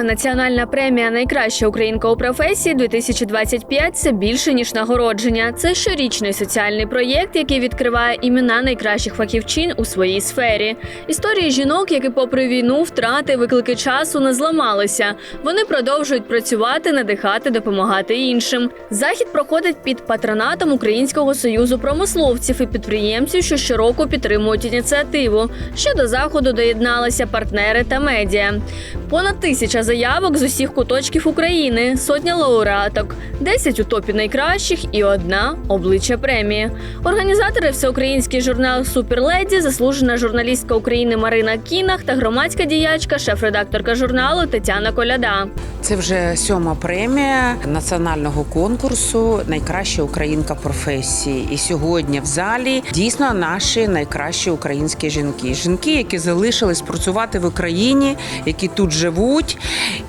Сьома національна премія Найкраща українка у професії 2025 – це більше ніж нагородження. Це щорічний соціальний проєкт, який відкриває імена найкращих фахівчин у своїй сфері. Історії жінок, які, попри війну, втрати, виклики часу, не зламалися. Вони продовжують працювати, надихати, допомагати іншим. Захід проходить під патронатом Українського союзу промисловців і підприємців, що щороку підтримують ініціативу. Ще до заходу доєдналися партнери та медіа. Понад тисяча заявок з усіх куточків України, сотня лауреаток, 10 у топі найкращих і одна обличчя премії. Організатори всеукраїнський журнал Суперледі, заслужена журналістка України Марина Кінах та громадська діячка, шеф-редакторка журналу Тетяна Коляда. Це вже сьома премія національного конкурсу Найкраща українка професії. І сьогодні в залі дійсно наші найкращі українські жінки. Жінки, які залишились працювати в Україні, які тут живуть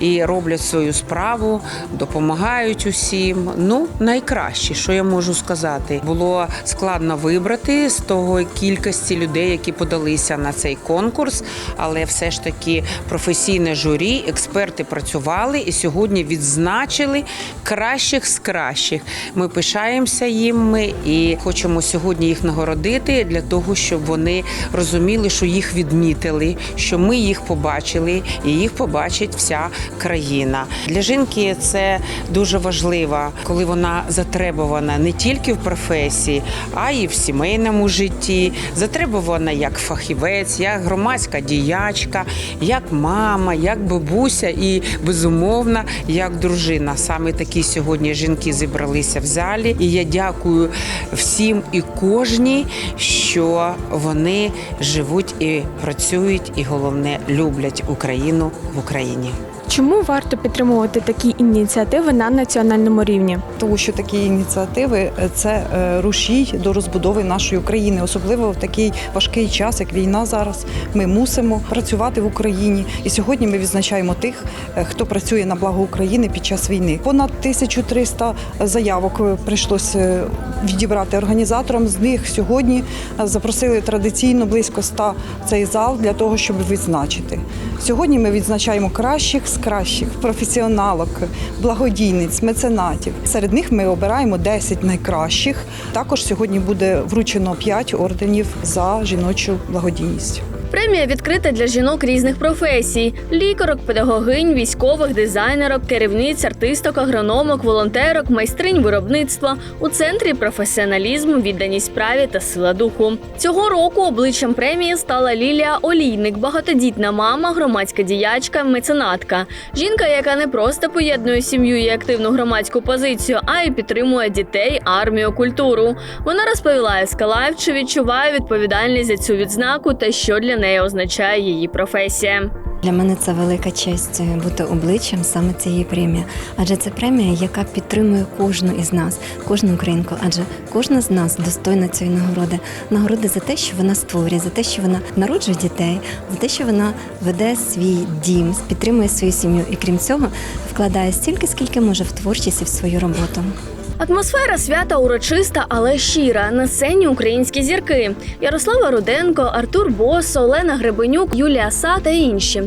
і роблять свою справу, допомагають усім. Ну, найкращі, що я можу сказати, було складно вибрати з того кількості людей, які подалися на цей конкурс, але все ж таки професійне журі, експерти працювали і сьогодні відзначили кращих з кращих. Ми пишаємося їм і хочемо сьогодні їх нагородити для того, щоб вони розуміли, що їх відмітили, що ми їх побачили, і їх побачить вся країна. Для жінки це дуже важливо, коли вона затребувана не тільки в професії, а й в сімейному житті. Затребувана як фахівець, як громадська діячка, як мама, як бабуся і безумовно як дружина. Саме такі сьогодні жінки зібралися в залі. І я дякую всім і кожній, що вони живуть і працюють, і головне люблять Україну в Україні. Чому варто підтримувати такі ініціативи на національному рівні? Тому що такі ініціативи е, це е, рушій до розбудови нашої України, особливо в такий важкий час, як війна зараз. Ми мусимо працювати в Україні. І сьогодні ми відзначаємо тих, е, хто працює на благо України під час війни. Понад 1300 заявок прийшлося відібрати організаторам. З них сьогодні запросили традиційно близько 100 цей зал для того, щоб відзначити. Сьогодні ми відзначаємо кращих з кращих професіоналок, благодійниць, меценатів. Серед них ми обираємо 10 найкращих. Також сьогодні буде вручено 5 орденів за жіночу благодійність. Премія відкрита для жінок різних професій: лікарок, педагогинь, військових, дизайнерок, керівниць, артисток, агрономок, волонтерок, майстринь виробництва у центрі професіоналізму, відданість справі та сила духу. Цього року обличчям премії стала Лілія Олійник, багатодітна мама, громадська діячка, меценатка. Жінка, яка не просто поєднує сім'ю і активну громадську позицію, а й підтримує дітей, армію, культуру. Вона розповіла Ескалайв, чи відчуває відповідальність за цю відзнаку та що для неї означає її професія. Для мене це велика честь е, бути обличчям саме цієї премії, адже це премія, яка підтримує кожну із нас, кожну українку. Адже кожна з нас достойна цієї нагороди. Нагороди за те, що вона створює, за те, що вона народжує дітей, за те, що вона веде свій дім, підтримує свою сім'ю і крім цього вкладає стільки, скільки може в творчість і в свою роботу. Атмосфера свята урочиста, але щира. На сцені українські зірки: Ярослава Руденко, Артур Босо, Олена Гребенюк, Юлія Са та інші.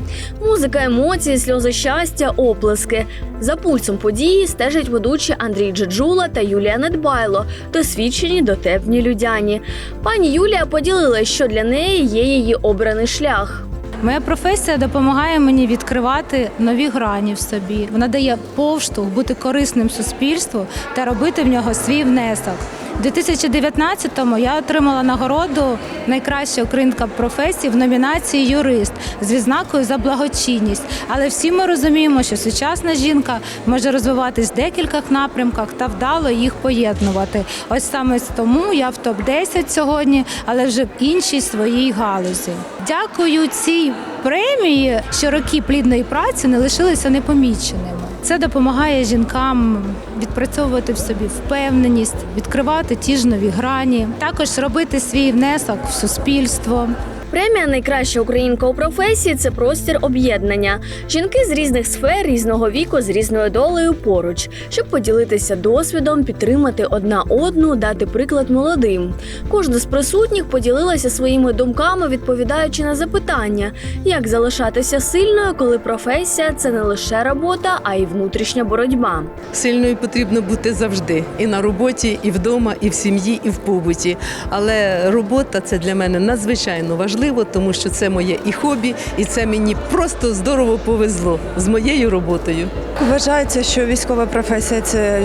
Музика, емоції, сльози щастя, оплески. За пульсом події стежать ведучі Андрій Джеджула та Юлія Недбайло, досвідчені дотепні людяні. Пані Юлія поділилась, що для неї є її обраний шлях. Моя професія допомагає мені відкривати нові грані в собі. Вона дає повштовх бути корисним суспільству та робити в нього свій внесок. У 2019-му я отримала нагороду найкраща українка професії в номінації Юрист з відзнакою за благочинність. Але всі ми розуміємо, що сучасна жінка може розвиватись в декількох напрямках та вдало їх поєднувати. Ось саме тому я в топ 10 сьогодні, але вже в іншій своїй галузі. Дякую цій премії, що роки плідної праці не лишилися непоміченими. Це допомагає жінкам відпрацьовувати в собі впевненість, відкривати ті ж нові грані, також робити свій внесок в суспільство. Премія Найкраща українка у професії це простір об'єднання. Жінки з різних сфер, різного віку, з різною долею поруч, щоб поділитися досвідом, підтримати одна одну, дати приклад молодим. Кожна з присутніх поділилася своїми думками, відповідаючи на запитання, як залишатися сильною, коли професія це не лише робота, а й внутрішня боротьба. Сильною потрібно бути завжди і на роботі, і вдома, і в сім'ї, і в побуті. Але робота це для мене надзвичайно важливо, тому що це моє і хобі, і це мені просто здорово повезло з моєю роботою. Вважається, що військова професія це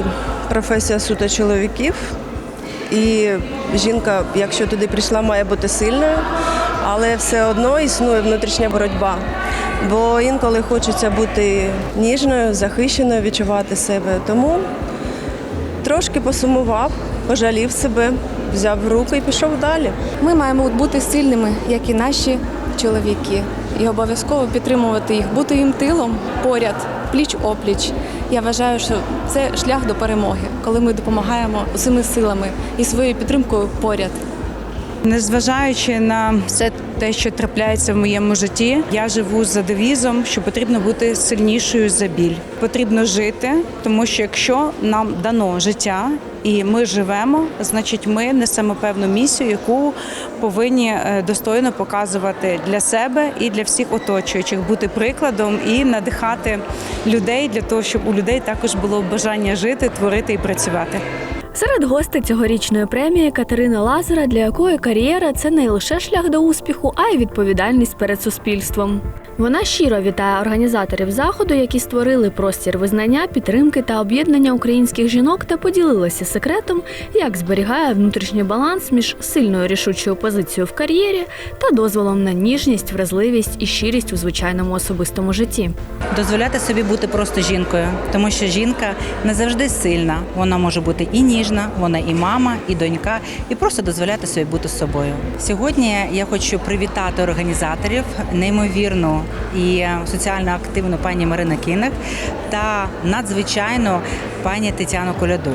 професія суто чоловіків. І жінка, якщо туди прийшла, має бути сильною, але все одно існує внутрішня боротьба. Бо інколи хочеться бути ніжною, захищеною, відчувати себе. Тому трошки посумував, пожалів себе, взяв руку і пішов далі. Ми маємо бути сильними, як і наші чоловіки, і обов'язково підтримувати їх, бути їм тилом поряд, пліч опліч. Я вважаю, що це шлях до перемоги, коли ми допомагаємо усіми силами і своєю підтримкою поряд. Незважаючи на все те, що трапляється в моєму житті, я живу за девізом, що потрібно бути сильнішою за біль. Потрібно жити, тому що якщо нам дано життя і ми живемо, значить ми несемо певну місію, яку повинні е, достойно показувати для себе і для всіх оточуючих, бути прикладом і надихати людей для того, щоб у людей також було бажання жити, творити і працювати. Серед гостей цьогорічної премії Катерина Лазара, для якої кар'єра це не лише шлях до успіху, а й відповідальність перед суспільством. Вона щиро вітає організаторів заходу, які створили простір визнання, підтримки та об'єднання українських жінок та поділилася секретом, як зберігає внутрішній баланс між сильною рішучою позицією в кар'єрі та дозволом на ніжність, вразливість і щирість у звичайному особистому житті. дозволяти собі бути просто жінкою, тому що жінка не завжди сильна. Вона може бути і ніжна, вона і мама, і донька, і просто дозволяти собі бути собою. Сьогодні я хочу привітати організаторів, неймовірну і соціально активну пані Марина Кінах та надзвичайно пані Тетяну Коляду.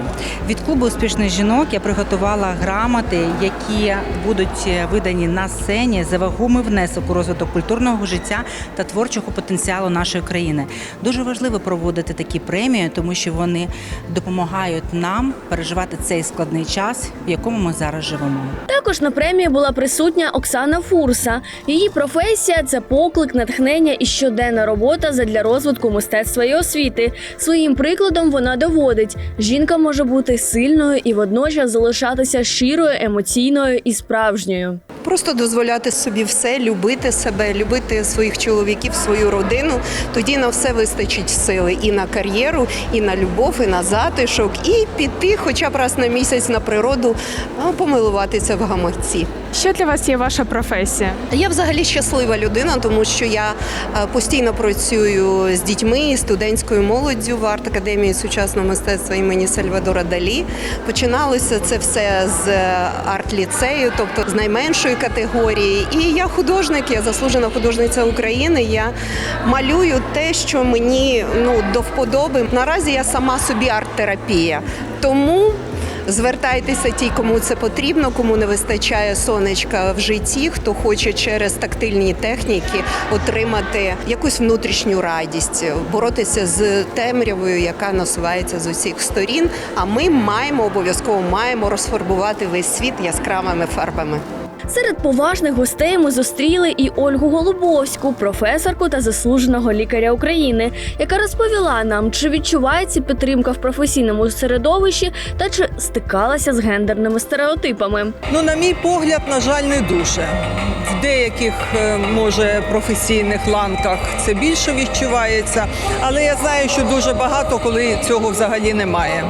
Від клубу успішних жінок я приготувала грамоти, які будуть видані на сцені за вагомий внесок у розвиток культурного життя та творчого потенціалу нашої країни. Дуже важливо проводити такі премії, тому що вони допомагають нам переживати цей складний час, в якому ми зараз живемо. Також на премії була присутня Оксана Фурса. Її професія це поклик, натхнення і щоденна робота задля розвитку мистецтва і освіти. Своїм прикладом вона доводить, жінка може бути сильною і водночас залишатися щирою, емоційною і справжньою. Просто дозволяти собі все, любити себе, любити своїх чоловіків, свою родину. Тоді на все вистачить сили і на кар'єру, і на любов, і на затишок, і піти, хоча б раз на місяць на природу, помилуватися в гамакці. Що для вас є ваша професія? Я взагалі щаслива людина, тому що я е, постійно працюю з дітьми студентською молоддю в арт-академії сучасного мистецтва імені Сальвадора Далі. Починалося це все з е, арт-ліцею, тобто з найменшої категорії. І я художник, я заслужена художниця України. Я малюю те, що мені ну до вподоби. Наразі я сама собі арт-терапія. Тому Звертайтеся ті, кому це потрібно, кому не вистачає сонечка в житті, хто хоче через тактильні техніки отримати якусь внутрішню радість, боротися з темрявою, яка насувається з усіх сторін. А ми маємо обов'язково маємо розфарбувати весь світ яскравими фарбами. Серед поважних гостей ми зустріли і Ольгу Голубовську, професорку та заслуженого лікаря України, яка розповіла нам, чи відчувається підтримка в професійному середовищі та чи стикалася з гендерними стереотипами. Ну, на мій погляд, на жаль, не дуже. В деяких, е, може, професійних ланках це більше відчувається, але я знаю, що дуже багато, коли цього взагалі немає.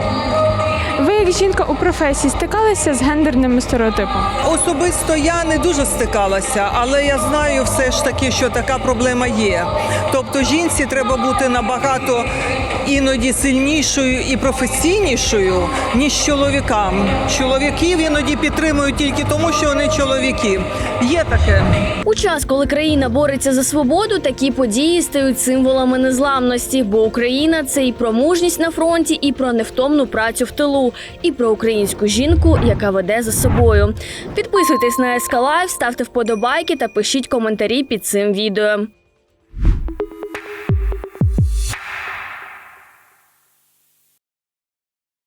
Як жінка у професії, стикалася з гендерними стереотипами? Особисто я не дуже стикалася, але я знаю все ж таки, що така проблема є. Тобто жінці треба бути набагато іноді сильнішою і професійнішою, ніж чоловікам. Чоловіків іноді підтримують тільки тому, що вони чоловіки. Є таке. У час, коли країна бореться за свободу, такі події стають символами незламності, бо Україна це і про мужність на фронті, і про невтомну працю в тилу, і про українську жінку, яка веде за собою. Підписуйтесь на СК Лайв, ставте вподобайки та пишіть коментарі під цим відео.